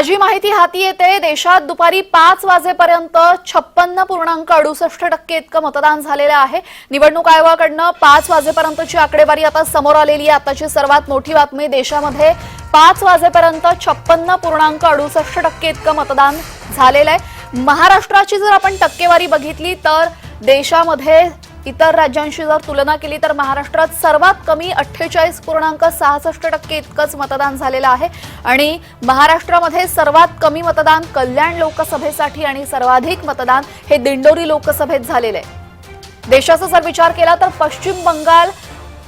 ताजी माहिती हाती येते. देशात दुपारी पाच वाजेपर्यंत छप्पन्न पूर्णांक अडुसष्ट टक्के इतकं मतदान झालेलं आहे. निवडणूक आयोगाकडनं पाच वाजेपर्यंतची आकडेवारी आता समोर आलेली आहे. आताची सर्वात मोठी बातमी देशामध्ये पाच वाजेपर्यंत छप्पन्न पूर्णांक अडुसष्ट टक्के इतकं मतदान झालेलं आहे. महाराष्ट्राची जर आपण टक्केवारी बघितली तर देशामध्ये इतर राज्यांशी जर तुलना केली तर महाराष्ट्रात सर्वात कमी अठ्ठेचाळीस पूर्णांक सहासष्ट टक्के इतकंच मतदान झालेलं आहे. आणि महाराष्ट्रामध्ये सर्वात कमी मतदान कल्याण लोकसभेसाठी आणि सर्वाधिक मतदान हे दिंडोरी लोकसभेत झालेलं आहे. देशाचा जर विचार केला तर पश्चिम बंगाल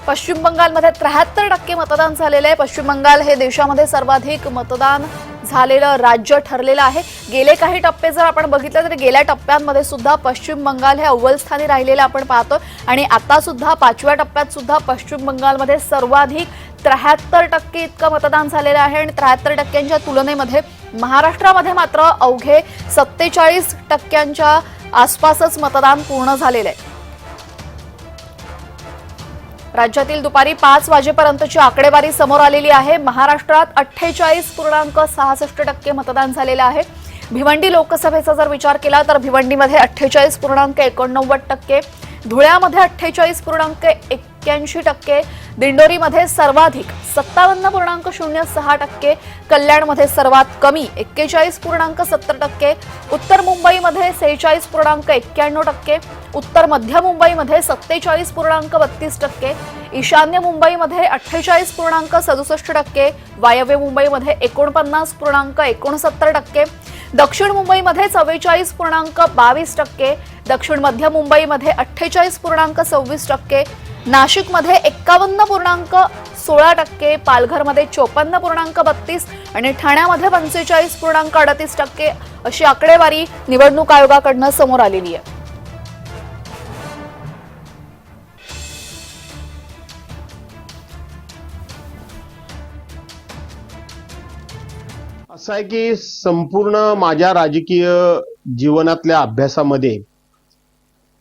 पश्चिम बंगालमध्ये त्र्याहत्तर टक्के मतदान झालेलं आहे. पश्चिम बंगाल हे देशामध्ये सर्वाधिक मतदान झालेलं राज्य ठरलेलं आहे. गेले काही टप्पे जर आपण बघितले तर गेल्या टप्प्यांमध्ये सुद्धा पश्चिम बंगाल हे अव्वलस्थानी राहिलेलं आपण पाहतो आणि आता सुद्धा पाचव्या टप्प्यात सुद्धा पश्चिम बंगालमध्ये सर्वाधिक त्र्याहत्तर टक्के इतकं मतदान झालेलं आहे. आणि त्र्याहत्तर टक्क्यांच्या तुलनेमध्ये महाराष्ट्रामध्ये मात्र अवघे सत्तेचाळीस टक्क्यांच्या आसपासच मतदान पूर्ण झालेलं आहे. राज्यातील दुपारी पाच वाजेपर्यंतची आकडेवारी समोर आलेली आहे. महाराष्ट्रात अठ्ठेचाळीस पूर्णांक सहासष्ट टक्के मतदान झालेलं आहे. भिवंडी लोकसभेचा जर विचार केला तर भिवंडीमध्ये अठ्ठेचाळीस पूर्णांक एकोणनव्वद टक्के धुळ्यामध्ये अठ्ठेचाळीस पूर्णांक एक्क्याऐंशी टक्के दिंडोरीमध्ये सर्वाधिक सत्तावन्न पूर्णांक शून्य सहा टक्के कल्याणमध्ये सर्वात कमी एक्केचाळीस पूर्णांक सत्तर टक्के उत्तर मुंबईमध्ये सेहेचाळीस पूर्णांक एक्क्याण्णव टक्के उत्तर मध्य मुंबईमध्ये सत्तेचाळीस पूर्णांक बत्तीस टक्के ईशान्य मुंबईमध्ये अठ्ठेचाळीस पूर्णांक सदुसष्ट टक्के वायव्य मुंबईमध्ये एकोणपन्नास पूर्णांक एकोणसत्तर टक्के दक्षिण मुंबईमध्ये चव्वेचाळीस पूर्णांक बावीस टक्के दक्षिण मध्य मुंबईमध्ये अठ्ठेचाळीस पूर्णांक सव्वीस टक्के नाशिकमध्ये एक्कावन्न पूर्णांक सोळा टक्के पालघरमध्ये चोपन्न पूर्णांक बत्तीस आणि ठाण्यामध्ये पंचेचाळीस पूर्णांक अडतीस टक्के अशी आकडेवारी निवडणूक आयोगाकडनं समोर आलेली आहे. असं आहे की संपूर्ण माझ्या राजकीय जीवनातल्या अभ्यासामध्ये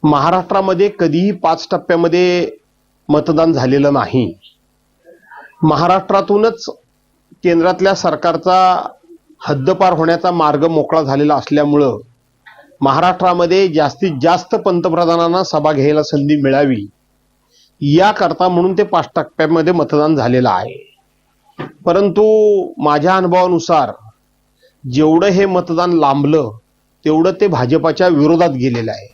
महाराष्ट्रामध्ये कधीही पाच टप्प्यामध्ये मतदान झालेलं नाही. महाराष्ट्रातूनच केंद्रातल्या सरकारचा हद्दपार होण्याचा मार्ग मोकळा झालेला असल्यामुळं महाराष्ट्रामध्ये जास्तीत जास्त पंतप्रधानांना सभा घ्यायला संधी मिळावी याकरता म्हणून ते पाच टप्प्यामध्ये मतदान झालेलं आहे. परंतु माझ्या अनुभवानुसार जेवढं हे मतदान लांबलं तेवढं ते भाजपाच्या विरोधात गेलेलं आहे.